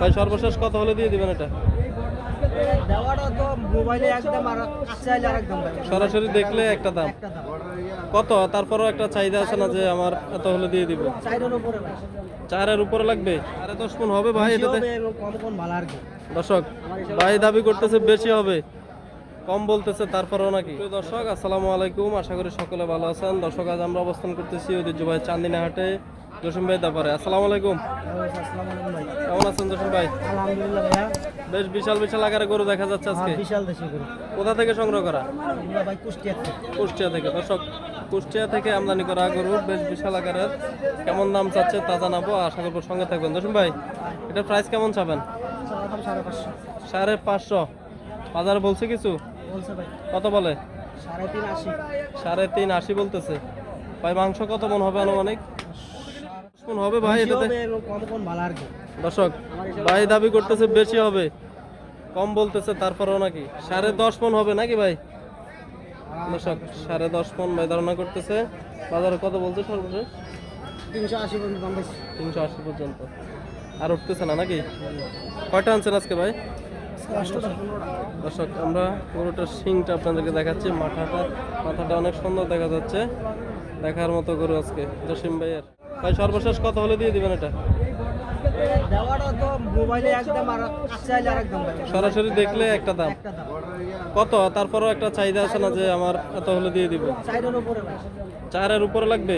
ভাই সর্বশেষ কত হলে দিয়ে দিবেন এটা। সরাসরি দেখলে একটা দাম। কত? তারপরও একটা চাহিদা আছে না যে আমার এত হলে দিয়ে দিব? চারের উপরে লাগবে? আরে দশ মন হবে ভাই এটাতে। দর্শক ভাই দাবি করতেছে বেশি হবে। কম বলতেছে তারপরেও নাকি। দর্শক আসসালামু আলাইকুম। আশা করি সকলে ভালো আছেন। দর্শক আজ আমরা অবস্থান করতেছি ঐতিহ্যবাহী চান্দিনা হাটে জসিম ভাই তারপরে আসসালামু আলাইকুম। কেমন আছেন জসিম ভাই? আলহামদুলিল্লাহ ভাইয়া বেশ বিশাল বিশাল আকারে গরু দেখা যাচ্ছে আজকে। হ্যাঁ, বিশাল দেশি গরু। কোথা থেকে সংগ্রহ করা? ভাই কুষ্টিয়া থেকে। কুষ্টিয়া থেকে দর্শক কুষ্টিয়া থেকে আমদানি করা গরু বেশ বিশাল আকারের কেমন দাম চাচ্ছে তা জানাব আশা করব সঙ্গে থাকবেন। জসিম ভাই এটার প্রাইস কেমন চাবেন? সাড়ে পাঁচশো। বাজার বলছে কিছু? বলছে ভাই। কত বলে? সাড়ে তিন আশি। সাড়ে তিন আশি বলতেছে। ভাই মাংস কত মন হবে আনুমানিক? দশ হবে ভাই এটাতে? কম কম ভালো আর কি। দর্শক ভাই দাবি করতেছে বেশি হবে। কম বলতেছে তারপরেও নাকি? সাড়ে দশ মন হবে নাকি ভাই? দর্শক সাড়ে দশ মন ভাই ধারণা করতেছে। বাজারে কত বলছে সর্বশেষ? তিনশো আশি পর্যন্ত তিনশো আশি পর্যন্ত। আর উঠতেছে না নাকি? কয়টা আনছেন আজকে ভাই? দর্শক আমরা গরুটার শিংটা আপনাদেরকে দেখাচ্ছি। মাথাটা মাথাটা অনেক সুন্দর দেখা যাচ্ছে। দেখার মতো গরু আজকে জসিম ভাইয়ের। ভাই সর্বশেষ কত হলে দিয়ে দিবেন এটা। সরাসরি দেখলে একটা দাম। কত? তারপরও একটা চাহিদা আছে না যে আমার এত হলে দিয়ে দিব? চারের উপরে লাগবে?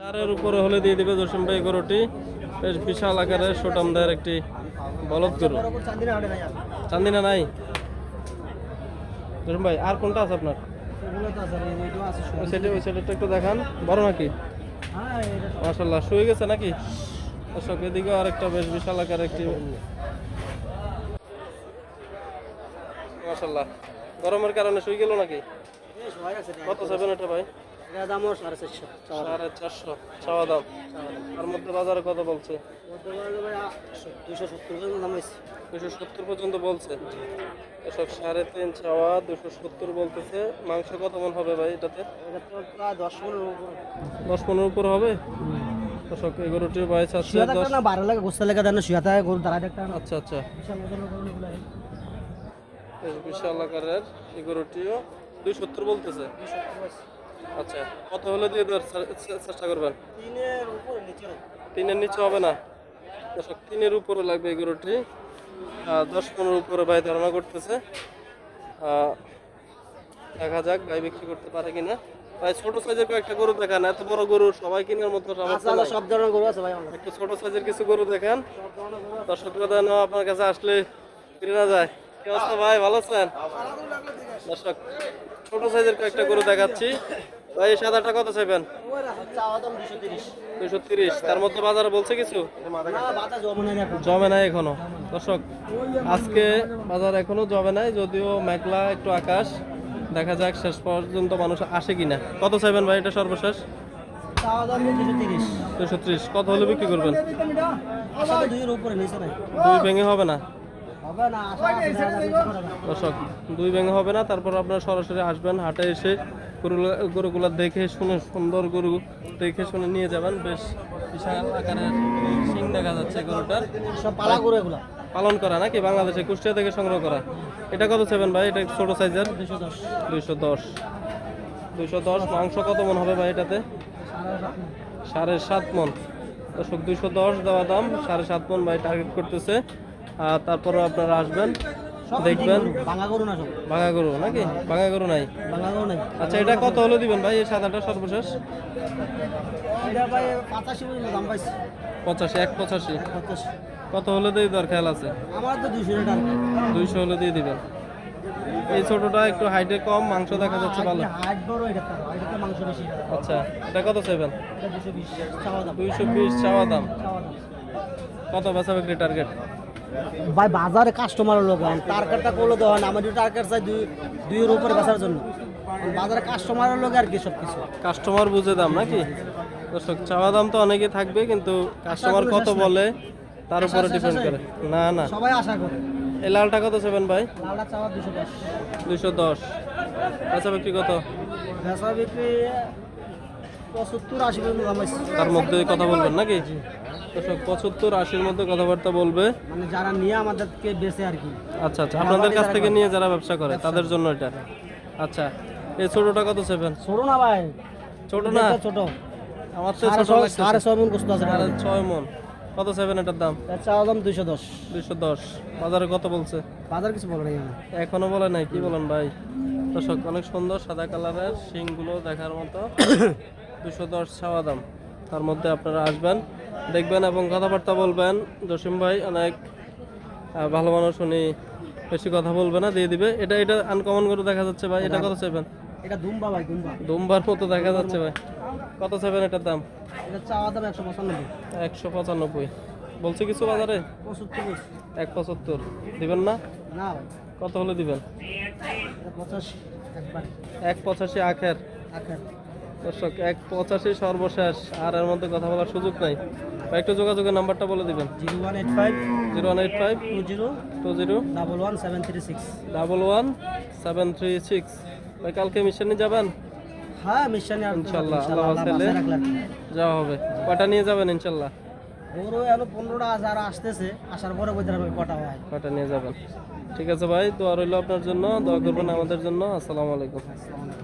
চারের উপরে হলে দিয়ে দিবে জসিম ভাই গরুটি। বেশ বিশাল আকারে আকারের সুটামদার একটি বলদ গরু। চান্দিনা নাই? জসিম ভাই আর কোনটা আছে আপনার? ওই সাইডে ওই সাইডেরটা একটু দেখান। বড় নাকি? মাশাল্লাহ শুয়ে গেছে নাকি? দর্শক এদিকে আরেকটা বেশ বিশাল আকার একটি মাশাল্লাহ গরমের কারণে শুয়ে গেল নাকি? কত সেভেন এটা ভাই? দামও সাড়ে চারশো সাড়ে চারশো চাওয়া দাম। তার মধ্যে বাজারে কত বলছে? দুশো সত্তর পর্যন্ত দাম হয়েছে। দুশো সত্তর পর্যন্ত বলছে। এসব সাড়ে তিন চাওয়া দুশো সত্তর বলতেছে। মাংস কত মন হবে ভাই এটাতে? প্রায় দশ পনেরো দশ পনেরো উপর হবে? দর্শক এই গরুটির বয়স আছে দশ বারো লাগে গোস্তা লেগে দেন শুয়ে থাকে গরু দাঁড়ায় দেখতে আচ্ছা আচ্ছা। বিশাল আকারের এই গরুটিও দুই সত্তর বলতেছে। আচ্ছা কত হলে দিয়ে দেওয়ার চেষ্টা করবেন? তিনের উপরে নিচে তিনের নিচে হবে না? দর্শক তিনের উপরে লাগবে এই গরুটি। দশ পনেরো উপরে ভাই ধারণা করতেছে। দেখা যাক গাই বিক্রি করতে পারে কিনা। ভাই ছোট সাইজের কয়েকটা গরু দেখান এত বড় গরু সবাই কেনার মতো। সব ধরনের গরু আছে ভাই একটু ছোট সাইজের কিছু গরু দেখান। দর্শকরা যেন আপনার কাছে আসলে কিনে যায়। কি অবস্থা ভাই ভালো আছেন? দর্শক ছোট সাইজের কয়েকটা গরু দেখাচ্ছি। ভাই কত চাইবেন? দুশো তিরিশ। তার মধ্যে বলছে কিছু? জমা আজকে বাজার জমে নাই, যদিও মেঘলা একটু আকাশ। দেখা যাক শেষ পর্যন্ত মানুষ আসে কিনা। কত চাইবেন ভাই এটা সর্বশেষ? দুশো তিরিশ। কত হলে বিক্রি করবেন? দুই ভেঙে হবে না। দর্শক, দুই ভেঙে হবে না, তারপর আপনারা সরাসরি আসবেন, হাটে এসে গরু গরুগুলো দেখে শুনে সুন্দর গরু দেখে শুনে নিয়ে যাবেন। বেশ বিশাল আকারের সিং দেখা যাচ্ছে গরুটার। সব পালা গরু এগুলা। পালন করা নাকি? বাংলাদেশে কুষ্টিয়া থেকে সংগ্রহ করা। এটা কত সেভেন ভাই? এটা ছোট সাইজের? দুইশো দশ। দুইশো দশ। মাংস কত মন হবে ভাই এটাতে? সাড়ে সাত মন। দর্শক দুইশো দশ দেওয়া দাম সাড়ে সাত মন ভাই টার্গেট করতেছে। আর তারপরে আপনারা আসবেন। সব দেখবেন? ভাঙা গরু না ভাঙা গরু নাকি? ভাঙা গরু নাই? ভাঙা গরু নাই। আচ্ছা এটা কত হলো দিবেন ভাই? এই সাদাটা সর্বশেষ? এটা ভাই পঁচাশি পর্যন্ত দাম পাইছে। পঁচাশি এক পঁচাশি। পঁচাশি। কত হলে দিয়ে দেওয়ার খেয়াল আছে? আমার তো টাকা। দুইশো হলে দিয়ে দিবেন। এই ছোটটা একটু হাইটে কম মাংস দেখা যাচ্ছে ভালো। হাইট বড় এটা এটা মাংস বেশি। আচ্ছা এটা কত চাইবেন? এটা দুশো বিশ চাওয়া দাম। দুইশো বিশ চাওয়া দাম। চাওয়া দাম। কত বেচা বিক্রি টার্গেট? ভাই বাজারে কাস্টমার লোক এখন টার্গেটটা করলে তো হয় না আমার টার্গেট চাই দুই দুইয়ের উপরে বেচার জন্য। বাজারে কাস্টমারের লোক আর কি সব কিছু কাস্টমার বুঝে দাম নাকি? দর্শক চাওয়া দাম তো অনেকই থাকবে কিন্তু কাস্টমার কত বলে তার উপরে ডিপেন্ড করে। না না। সবাই আশা করে। এই লালটা কত সেভেন ভাই? লালটা চাওয়া দুশো দশ। দুইশো দশ। বেচা বিক্রি কত? বেচা বিক্রি পঁচাত্তর আশি পর্যন্ত তার মধ্যে কথা বলবেন নাকি? দর্শক পঁচাত্তর আশির মধ্যে কথাবার্তা বলবে। মানে যারা নিয়ে আমাদেরকে বেচে আর কি। আচ্ছা আচ্ছা আপনাদের কাছ থেকে নিয়ে যারা ব্যবসা করে তাদের জন্য এটা। আচ্ছা এই ছোটটা কত সেভেন? ছোট না ভাই ছোট না? ছোট। আমার তো ছোট সাড়ে ছয় মন কষ্ট আছে সাড়ে ছয় মন। কত সেভেন এটার দাম? চাওয়া দাম দুইশো দশ। দুইশো দশ। বাজারে কত বলছে? বাজার কিছু বলে নাই এখনও বলে নাই কি বলেন ভাই? দর্শক অনেক সুন্দর সাদা কালারের শিংগুলো দেখার মতো। দুশো দশ ছাওয়া দাম। তার মধ্যে আপনারা আসবেন। দেখবেন এবং কথাবার্তা বলবেন। জসিম ভাই অনেক ভালো মানুষ উনি বেশি কথা বলবে না দিয়ে দিবে। এটা এটা আনকমন করে দেখা যাচ্ছে ভাই। এটা কত সেভেন এটা দুম্বা ভাই দুম্বা। দুমবার মতো দেখা যাচ্ছে ভাই। কত সেভেন এটার দাম? এটা চাওয়া দাম একশো পঁচানব্বই। একশো পঁচানব্বই। বলছে কিছু বাজারে। এক পঁচাত্তর। দিবেন না? না কত হলে দিবেন? পঁচাশি এক পঁচাশি আখের। আখের। দর্শক এক পঁচাশি সর্বশেষ আর এর মধ্যে কথা বলার সুযোগ নাই। একটু যোগাযোগের নাম্বারটা বলে দিবেন। Zero one eight five. Zero one eight five. Two zero. Two zero. Double one seven three six. Double one seven three six. ভাই কালকে মিশনে যাবেন? হ্যাঁ মিশনে ইনশাল্লাহ, আল্লাহ ছেলে। যাওয়া হবে। কটা নিয়ে যাবেন ইনশাল্লাহ? গরু এলো পনেরোটা আর আসতেছে। আসার পরে বলতে হবে কটা হয়। কটা নিয়ে যাবেন। ঠিক আছে ভাই দোয়া রইল আপনার জন্য দোয়া করবেন আমাদের জন্য। আসসালামু আলাইকুম। আসসালামু আলাইকুম।